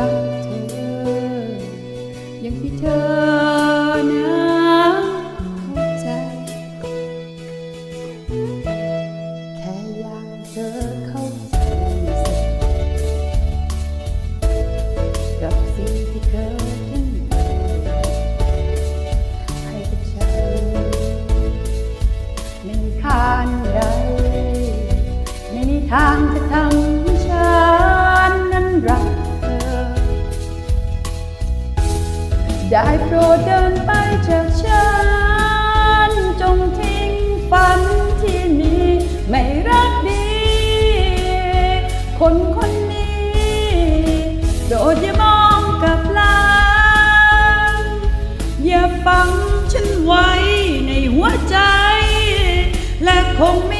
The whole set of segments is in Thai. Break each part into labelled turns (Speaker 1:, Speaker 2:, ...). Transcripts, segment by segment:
Speaker 1: รั ดเดินไปจากฉัน จงทิ้งฝันที่มีไม่รักดี คนคนนี้โปรดอย่ามองกลับหลังอย่าฟังฉันไว้ในหัวใจ และคงไม่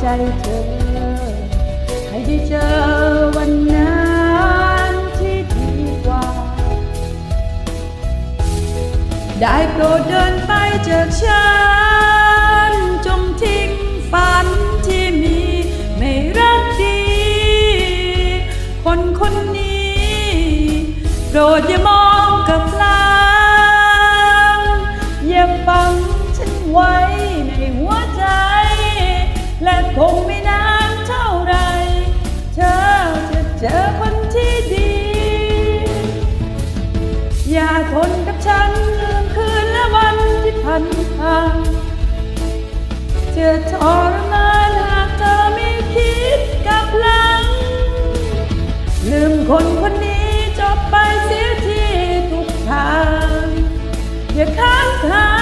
Speaker 1: ใจเธอ ให้ได้เจอวันนั้นที่ดีกว่า ได้โปรดเดินไปจากฉัน จงทิ้งฝันที่มีไม่รักดี คนคนนี้ โปรดอย่ามอง เจอคนที่ดี อย่าทนกับฉันเรื่องคืนและวันที่ผ่านผ่านจะทรมานหากเธอไม่คิดกลับหลัง ลืมคนคนนี้จบไปเสียทีทุกทาง อย่าค้างท่า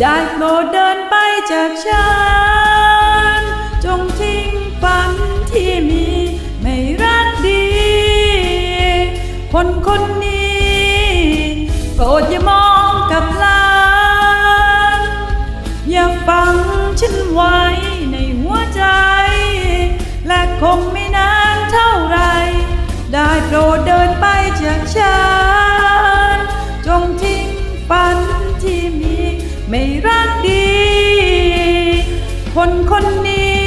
Speaker 1: ได้โปรดเดินไปจากฉัน จงทิ้งฝันที่มีไม่รักดี คนคนนี้โปรดอย่ามองกลับหลังอย่าฟังฉันไว้ในหัวใจ และคงไม่นานเท่าไร ได้โปรดเดิน คนคนนี้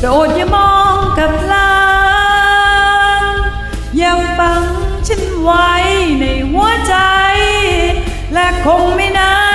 Speaker 1: โดดอย่ามองกับลางอย่าฟังฉันไว้ในหัวใจ และคงไม่นาน